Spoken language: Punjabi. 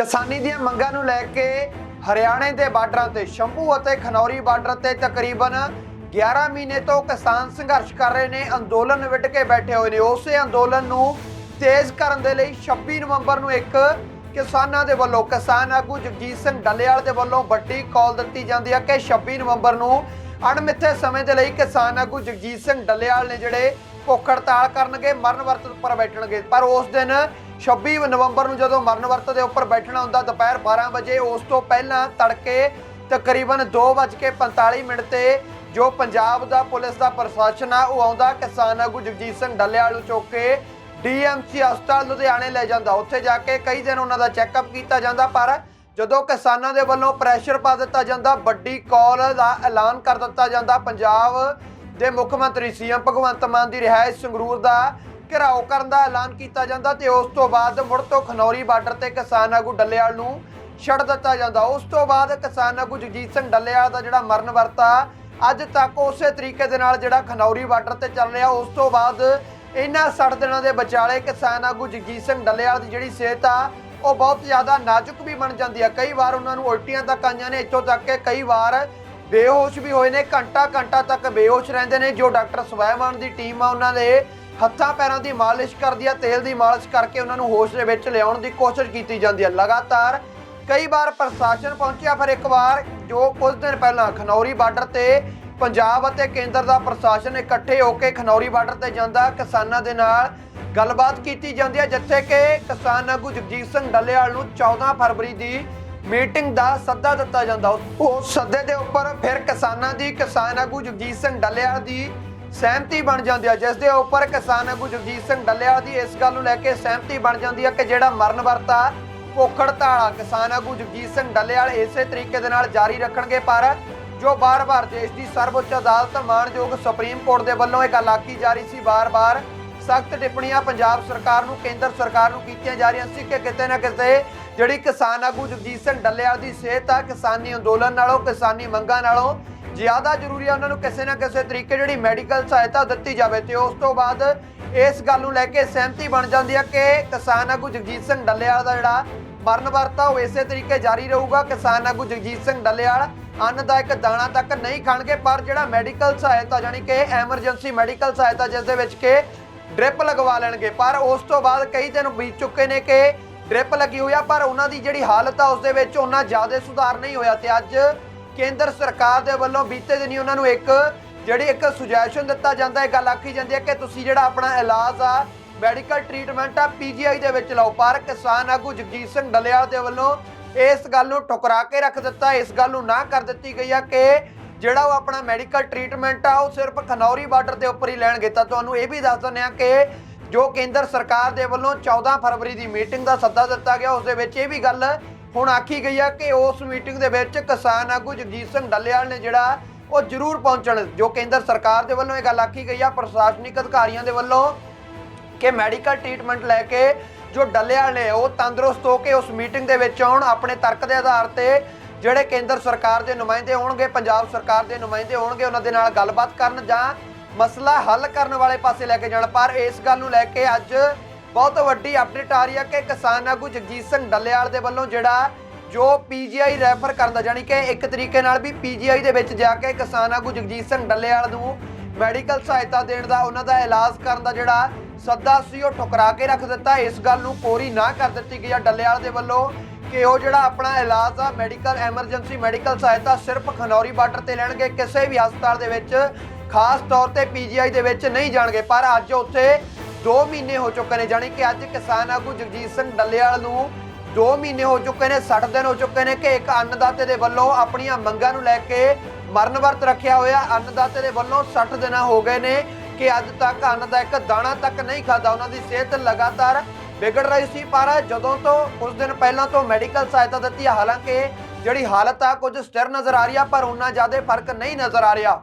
ਕਿਸਾਨੀ ਦੀਆਂ ਮੰਗਾਂ ਨੂੰ ਲੈ ਕੇ ਹਰਿਆਣੇ ਦੇ ਬਾਰਡਰਾਂ ਤੇ, ਸ਼ੰਭੂ ਅਤੇ ਖਨੌਰੀ ਬਾਰਡਰ ਤੇ ਤਕਰੀਬਨ 11 ਮਹੀਨੇ ਤੋਂ ਕਿਸਾਨ ਸੰਘਰਸ਼ ਕਰ ਰਹੇ ਨੇ, ਅੰਦੋਲਨ ਵਿੱਢ ਕੇ ਬੈਠੇ ਹੋਏ ਨੇ। ਉਸੇ ਅੰਦੋਲਨ ਨੂੰ ਤੇਜ਼ ਕਰਨ ਦੇ ਲਈ 26 ਨਵੰਬਰ ਨੂੰ ਇੱਕ ਕਿਸਾਨਾਂ ਦੇ ਵੱਲੋਂ, ਕਿਸਾਨ ਆਗੂ ਜਗਜੀਤ ਸਿੰਘ ਡੱਲੇਵਾਲ ਦੇ ਵੱਲੋਂ ਵੱਡੀ ਕਾਲ ਦਿੱਤੀ ਜਾਂਦੀ ਹੈ ਕਿ 26 ਨਵੰਬਰ ਨੂੰ ਅਣਮਿੱਥੇ ਸਮੇਂ ਦੇ ਲਈ ਕਿਸਾਨ ਆਗੂ ਜਗਜੀਤ ਸਿੰਘ ਡੱਲੇਵਾਲ ਨੇ ਜਿਹੜੇ ਭੁੱਖ ਹੜਤਾਲ ਕਰਨਗੇ, ਮਰਨ ਵਰਤ ਉੱਪਰ ਬੈਠਣਗੇ। ਪਰ ਉਸ ਦਿਨ 26 ਨਵੰਬਰ ਨੂੰ ਜਦੋਂ ਮਰਨ ਵਰਤ ਦੇ ਉੱਪਰ ਬੈਠਣਾ ਹੁੰਦਾ, ਦੁਪਹਿਰ 12 ਵਜੇ, ਉਸ ਤੋਂ ਪਹਿਲਾਂ ਤੜਕੇ ਤਕਰੀਬਨ 2:45 ਮਿੰਟ ਤੇ ਜੋ ਪੰਜਾਬ ਦਾ ਪੁਲਿਸ ਦਾ ਪ੍ਰਸ਼ਾਸਨ ਆ, ਉਹ ਆਉਂਦਾ, ਕਿਸਾਨ ਆਗੂ ਜਗਜੀਤ ਸਿੰਘ ਡੱਲੇਵਾਲ ਨੂੰ ਚੁੱਕ ਕੇ ਡੀਐਮਸੀ ਹਸਪਤਾਲ ਲੁਧਿਆਣੇ ਲੈ ਜਾਂਦਾ। ਉੱਥੇ ਜਾ ਕੇ ਕਈ ਦਿਨ ਉਹਨਾਂ ਦਾ ਚੈੱਕਅਪ ਕੀਤਾ ਜਾਂਦਾ, ਪਰ ਜਦੋਂ ਕਿਸਾਨਾਂ ਦੇ ਵੱਲੋਂ ਪ੍ਰੈਸ਼ਰ ਪਾ ਦਿੱਤਾ ਜਾਂਦਾ, ਵੱਡੀ ਕਾਲ ਦਾ ਐਲਾਨ ਕਰ ਦਿੱਤਾ ਜਾਂਦਾ। ਪੰਜਾਬ ਦੇ ਮੁੱਖ ਮੰਤਰੀ ਸੀਐਮ ਭਗਵੰਤ ਮਾਨ ਦੀ ਰਿਹਾਇਸ਼ ਸੰਗਰੂਰ ਦਾ ਘਿਰਾਓ ਕਰਨ ਦਾ ਐਲਾਨ ਕੀਤਾ ਜਾਂਦਾ ਤੇ ਉਸ ਤੋਂ ਬਾਅਦ ਮੁੜ ਤੋਂ ਖਨੌਰੀ ਬਾਰਡਰ ਤੇ ਕਿਸਾਨ ਆਗੂ ਡੱਲੇਵਾਲ ਨੂੰ ਛੱਡ ਦਿੱਤਾ ਜਾਂਦਾ। ਉਸ ਤੋਂ ਬਾਅਦ ਕਿਸਾਨ ਆਗੂ ਜਗਜੀਤ ਸਿੰਘ ਡੱਲੇਵਾਲ ਦਾ ਜਿਹੜਾ ਮਰਨ ਵਰਤਾ, ਅੱਜ ਤੱਕ ਉਸੇ ਤਰੀਕੇ ਦੇ ਨਾਲ ਜਿਹੜਾ ਖਨੌਰੀ ਬਾਰਡਰ ਤੇ ਚੱਲ ਰਿਹਾ, ਉਸ ਤੋਂ ਬਾਅਦ ਇਹਨਾਂ 60 ਦਿਨਾਂ ਦੇ ਵਿਚਾਲੇ ਕਿਸਾਨ ਆਗੂ ਜਗਜੀਤ ਸਿੰਘ ਡੱਲੇਵਾਲ ਦੀ ਜਿਹੜੀ ਸਿਹਤ ਆ, ਉਹ ਬਹੁਤ ਜ਼ਿਆਦਾ ਨਾਜ਼ੁਕ ਵੀ ਬਣ ਜਾਂਦੀ ਆ। ਕਈ ਵਾਰ ਉਹਨਾਂ ਨੂੰ ਉਲਟੀਆਂ ਤੱਕ ਆਈਆਂ ਨੇ, ਇੱਥੋਂ ਤੱਕ ਕਿ ਕਈ ਵਾਰ ਬੇਹੋਸ਼ ਵੀ ਹੋਏ ਨੇ ਘੰਟਾ ਘੰਟਾ ਤੱਕ ਬੇਹੋਸ਼ ਰਹਿੰਦੇ ਨੇ। ਜੋ ਡਾਕਟਰ ਸਵੈਮਾਨ ਦੀ ਟੀਮ ਆ ਉਹਨਾਂ ਦੇ ਹੱਥਾਂ ਪੈਰਾਂ ਦੀ ਮਾਲਿਸ਼ ਕਰਦੀ ਆ, ਤੇਲ ਦੀ ਮਾਲਿਸ਼ ਕਰਕੇ ਉਹਨਾਂ ਨੂੰ ਹੋਸ਼ ਦੇ ਵਿੱਚ ਲਿਆਉਣ ਦੀ ਕੋਸ਼ਿਸ਼ ਕੀਤੀ ਜਾਂਦੀ ਹੈ ਲਗਾਤਾਰ ਕਈ ਵਾਰ ਪ੍ਰਸ਼ਾਸਨ ਪਹੁੰਚਿਆ, ਫਿਰ ਇੱਕ ਵਾਰ ਜੋ ਕੁਝ ਦਿਨ ਪਹਿਲਾਂ ਖਨੌਰੀ ਬਾਰਡਰ ਤੇ ਪੰਜਾਬ ਅਤੇ ਕੇਂਦਰ ਦਾ ਪ੍ਰਸ਼ਾਸਨ ਇਕੱਠੇ ਹੋ ਕੇ ਖਨੌਰੀ ਬਾਰਡਰ ਤੇ ਜਾਂਦਾ, ਕਿਸਾਨਾਂ ਦੇ ਨਾਲ ਗੱਲਬਾਤ ਕੀਤੀ ਜਾਂਦੀ ਹੈ ਜਿੱਥੇ ਕਿ ਕਿਸਾਨ ਆਗੂ ਜਗਜੀਤ ਸਿੰਘ ਡੱਲੇਵਾਲ ਨੂੰ 14 ਫਰਵਰੀ ਦੀ ਮੀਟਿੰਗ ਦਾ ਸੱਦਾ ਦਿੱਤਾ ਜਾਂਦਾ। ਉਸ ਸੱਦੇ ਦੇ ਉੱਪਰ ਫਿਰ ਕਿਸਾਨਾਂ ਦੀ, ਕਿਸਾਨ ਆਗੂ ਜਗਜੀਤ ਸਿੰਘ ਡੱਲੇਵਾਲ ਦੀ ਸਹਿਮਤੀ ਬਣ ਜਾਂਦੀ ਹੈ ਜਿਸ ਦੇ ਉੱਪਰ ਕਿਸਾਨ ਆਗੂ ਜਗਜੀਤ ਸਿੰਘ ਡੱਲੇਵਾਲ ਦੀ ਇਸ ਗੱਲ ਨੂੰ ਲੈ ਕੇ ਸਹਿਮਤੀ ਬਣ ਜਾਂਦੀ ਹੈ ਕਿ ਜਿਹੜਾ ਮਰਨ ਵਰਤਾ ਭੁੱਖ ਹੜਤਾਲ ਕਿਸਾਨ ਆਗੂ ਜਗਜੀਤ ਸਿੰਘ ਡੱਲੇਵਾਲ ਇਸੇ ਤਰੀਕੇ ਦੇ ਨਾਲ ਜਾਰੀ ਰੱਖਣਗੇ, ਪਰ ਜੋ ਬਾਰ-ਬਾਰ ਦੇਸ਼ ਦੀ ਸਰਵਉੱਚ ਅਦਾਲਤ ਮਾਣਯੋਗ ਸੁਪਰੀਮ ਕੋਰਟ ਦੇ ਵੱਲੋਂ ਇਹ ਗੱਲ ਆਖੀ ਜਾ ਰਹੀ ਸੀ ਬਾਰ-ਬਾਰ ਸਖਤ ਟਿੱਪਣੀਆਂ ਪੰਜਾਬ ਸਰਕਾਰ ਨੂੰ, ਕੇਂਦਰ ਸਰਕਾਰ ਨੂੰ ਕੀਤੀਆਂ ਜਾ ਰਹੀਆਂ ਸੀ ਕਿ ਕਿਤੇ ਨਾ ਕਿਤੇ ਜਿਹੜੀ ਕਿਸਾਨ ਆਗੂ ਜਗਜੀਤ ਸਿੰਘ ਡੱਲੇਵਾਲ ਦੀ ਸਿਹਤ ਆ, ਕਿਸਾਨੀ ਅੰਦੋਲਨ ਨਾਲੋਂ, ਕਿਸਾਨੀ ਮੰਗਾਂ ਨਾਲੋਂ ਜ਼ਿਆਦਾ ਜ਼ਰੂਰੀ ਆ ਉਹਨਾਂ ਨੂੰ ਕਿਸੇ ਨਾ ਕਿਸੇ ਤਰੀਕੇ ਜਿਹੜੀ ਮੈਡੀਕਲ ਸਹਾਇਤਾ ਦਿੱਤੀ ਜਾਵੇ ਤੇ ਉਸ ਤੋਂ ਬਾਅਦ ਇਸ ਗੱਲ ਨੂੰ ਲੈ ਕੇ ਸਹਿਮਤੀ ਬਣ ਜਾਂਦੀ ਹੈ ਕਿ ਕਿਸਾਨ ਆਗੂ ਜਗਜੀਤ ਸਿੰਘ ਡੱਲੇਵਾਲ ਦਾ ਜਿਹੜਾ ਮਰਨ ਵਰਤਾ ਉਹ ਇਸੇ ਤਰੀਕੇ ਜਾਰੀ ਰਹੂਗਾ। ਕਿਸਾਨ ਆਗੂ ਜਗਜੀਤ ਸਿੰਘ ਡੱਲੇਵਾਲ ਅੰਨ ਦਾ ਇੱਕ ਦਾਣਾ ਤੱਕ ਨਹੀਂ ਖਾਣਗੇ, ਪਰ ਜਿਹੜਾ ਮੈਡੀਕਲ ਸਹਾਇਤਾ ਯਾਨੀ ਕਿ ਐਮਰਜੈਂਸੀ ਮੈਡੀਕਲ ਸਹਾਇਤਾ ਜਿਸ ਦੇ ਵਿੱਚ ਕਿ ਡ੍ਰਿਪ ਲਗਵਾ ਲੈਣਗੇ, ਪਰ ਉਸ ਤੋਂ ਬਾਅਦ ਕਈ ਦਿਨ ਬੀਤ ਚੁੱਕੇ ਨੇ ਕਿ ਡ੍ਰਿਪ ਲੱਗੀ ਹੋਈ ਆ, ਪਰ ਉਹਨਾਂ ਦੀ ਜਿਹੜੀ ਹਾਲਤ ਆ ਉਸ ਦੇ ਵਿੱਚ ਉਹਨਾਂ ਜ਼ਿਆਦਾ ਸੁਧਾਰ ਨਹੀਂ ਹੋਇਆ ਤੇ ਅੱਜ ਕੇਂਦਰ ਸਰਕਾਰ ਦੇ ਵੱਲੋਂ ਬੀਤੇ ਦਿਨੀ ਉਹਨਾਂ ਨੂੰ ਇੱਕ, ਜਿਹੜੀ ਇੱਕ ਸੁਜੈਸ਼ਨ ਦਿੱਤਾ ਜਾਂਦਾ ਹੈ ਗੱਲ ਆਖੀ ਜਾਂਦੀ ਹੈ ਕਿ ਤੁਸੀਂ ਜਿਹੜਾ ਆਪਣਾ ਇਲਾਜ ਆ ਮੈਡੀਕਲ ਟ੍ਰੀਟਮੈਂਟ ਆ ਪੀਜੀਆਈ ਦੇ ਵਿੱਚ ਲਓ। ਪਰ ਕਿਸਾਨ ਆਗੂ ਜਗਜੀਤ ਸਿੰਘ ਡੱਲੇਵਾਲ ਦੇ ਵੱਲੋਂ ਇਸ ਗੱਲ ਨੂੰ ਠੁਕਰਾ ਕੇ ਰੱਖ ਦਿੱਤਾ, ਇਸ ਗੱਲ ਨੂੰ ਨਾ ਕਰ ਦਿੱਤੀ ਗਈ ਆ ਕਿ ਜਿਹੜਾ ਉਹ ਆਪਣਾ ਮੈਡੀਕਲ ਟ੍ਰੀਟਮੈਂਟ ਆ, ਉਹ ਸਿਰਫ ਖਨੌਰੀ ਬਾਰਡਰ ਦੇ ਉੱਪਰ ਹੀ ਲੈਣਗੇ ਤਾਂ ਤੁਹਾਨੂੰ ਇਹ ਵੀ ਦੱਸ ਦਿੰਦੇ ਆ ਕਿ ਜੋ ਕੇਂਦਰ ਸਰਕਾਰ ਦੇ ਵੱਲੋਂ 14 ਫਰਵਰੀ ਦੀ ਮੀਟਿੰਗ ਦਾ ਸੱਦਾ ਦਿੱਤਾ ਗਿਆ, ਉਸ ਦੇ ਵਿੱਚ ਇਹ ਵੀ ਗੱਲ ਹੁਣ ਆਖੀ ਗਈ ਆ ਕਿ ਉਸ ਮੀਟਿੰਗ ਦੇ ਵਿੱਚ ਕਿਸਾਨ ਆਗੂ ਜਗਜੀਤ ਸਿੰਘ ਡੱਲੇਵਾਲ ਨੇ ਜਿਹੜਾ ਉਹ ਜ਼ਰੂਰ ਪਹੁੰਚਣ, ਜੋ ਕੇਂਦਰ ਸਰਕਾਰ ਦੇ ਵੱਲੋਂ ਇਹ ਗੱਲ ਆਖੀ ਗਈ ਆ, ਪ੍ਰਸ਼ਾਸਨਿਕ ਅਧਿਕਾਰੀਆਂ ਦੇ ਵੱਲੋਂ ਕਿ ਮੈਡੀਕਲ ਟ੍ਰੀਟਮੈਂਟ ਲੈ ਕੇ ਜੋ ਡੱਲੇਵਾਲ ਨੇ ਉਹ ਤੰਦਰੁਸਤ ਹੋ ਕੇ ਉਸ ਮੀਟਿੰਗ ਦੇ ਵਿੱਚ ਆਉਣ, ਆਪਣੇ ਤਰਕ ਦੇ ਆਧਾਰ ਤੇ ਜਿਹੜੇ ਕੇਂਦਰ ਸਰਕਾਰ ਦੇ ਨੁਮਾਇੰਦੇ ਹੋਣਗੇ, ਪੰਜਾਬ ਸਰਕਾਰ ਦੇ ਨੁਮਾਇੰਦੇ ਹੋਣਗੇ, ਉਹਨਾਂ ਦੇ ਨਾਲ ਗੱਲਬਾਤ ਕਰਨ ਜਾਂ ਮਸਲਾ ਹੱਲ ਕਰਨ ਵਾਲੇ ਪਾਸੇ ਲੈ ਕੇ ਜਾਣ। ਪਰ ਇਸ ਗੱਲ ਨੂੰ ਲੈ ਕੇ ਅੱਜ ਬਹੁਤ ਵੱਡੀ ਅਪਡੇਟ ਆ ਰਹੀ ਹੈ ਕਿ ਕਿਸਾਨ ਆਗੂ ਜਗਜੀਤ ਸਿੰਘ ਡੱਲੇਵਾਲ ਦੇ ਵੱਲੋਂ ਜਿਹੜਾ ਜੋ ਪੀਜੀਆਈ ਰੈਫਰ ਕਰਨ ਦਾ, ਯਾਨੀ ਕਿ ਇੱਕ ਤਰੀਕੇ ਨਾਲ ਵੀ ਪੀਜੀਆਈ ਦੇ ਵਿੱਚ ਜਾ ਕੇ ਕਿਸਾਨ ਆਗੂ ਜਗਜੀਤ ਸਿੰਘ ਡੱਲੇਵਾਲ ਨੂੰ ਮੈਡੀਕਲ ਸਹਾਇਤਾ ਦੇਣ ਦਾ, ਉਹਨਾਂ ਦਾ ਇਲਾਜ ਕਰਨ ਦਾ ਜਿਹੜਾ ਸੱਦਾ ਸੀ, ਉਹ ਠੁਕਰਾ ਕੇ ਰੱਖ ਦਿੱਤਾ। ਇਸ ਗੱਲ ਨੂੰ ਕੋਰੀ ਨਾ ਕਰ ਦਿੱਤੀ ਗਈ ਆ ਡੱਲੇਵਾਲ ਦੇ ਵੱਲੋਂ ਕਿ ਉਹ ਜਿਹੜਾ ਆਪਣਾ ਇਲਾਜ ਆ, ਮੈਡੀਕਲ ਐਮਰਜੈਂਸੀ ਮੈਡੀਕਲ ਸਹਾਇਤਾ ਸਿਰਫ ਖਨੌਰੀ ਬਾਰਡਰ ਤੇ ਲੈਣਗੇ, ਕਿਸੇ ਵੀ ਹਸਪਤਾਲ ਦੇ ਵਿੱਚ ਖਾਸ ਤੌਰ ਤੇ ਪੀਜੀਆਈ ਦੇ ਵਿੱਚ ਨਹੀਂ ਜਾਣਗੇ। ਪਰ ਅੱਜ ਉੱਥੇ 2 ਮਹੀਨੇ ਹੋ ਚੁੱਕੇ ਨੇ, ਜਾਣੀ ਕਿ ਅੱਜ ਕਿਸਾਨ ਆਗੂ ਜਗਜੀਤ ਸਿੰਘ ਡੱਲੇਵਾਲ ਨੂੰ 2 ਮਹੀਨੇ ਹੋ ਚੁੱਕੇ ਨੇ 60 ਦਿਨ ਹੋ ਚੁੱਕੇ ਨੇ ਕਿ ਇੱਕ ਅੰਨਦਾਤੇ ਦੇ ਵੱਲੋਂ ਆਪਣੀਆਂ ਮੰਗਾਂ ਨੂੰ ਲੈ ਕੇ ਮਰਨ ਵਰਤ ਰੱਖਿਆ ਹੋਇਆ। ਅੰਨਦਾਤੇ ਦੇ ਵੱਲੋਂ 60 ਦਿਨ ਹੋ ਗਏ ਨੇ ਕਿ ਅੱਜ ਤੱਕ ਅੰਨ ਦਾ ਇੱਕ ਦਾਣਾ ਤੱਕ ਨਹੀਂ ਖਾਦਾ ਉਹਨਾਂ ਦੀ ਸਿਹਤ ਲਗਾਤਾਰ ਵਿਗੜ ਰਹੀ ਸੀ, ਪਰ ਜਦੋਂ ਤੋਂ ਕੁਝ ਦਿਨ ਪਹਿਲਾਂ ਤੋਂ ਮੈਡੀਕਲ ਸਹਾਇਤਾ ਦਿੱਤੀ, ਹਾਲਾਂਕਿ ਜਿਹੜੀ ਹਾਲਤ ਆ, ਕੁਝ ਸਥਿਰ ਨਜ਼ਰ ਆ ਰਹੀ ਆ, ਪਰ ਉਹਨਾਂ ਜ਼ਿਆਦਾ ਫ਼ਰਕ ਨਹੀਂ ਨਜ਼ਰ ਆ ਰਿਹਾ।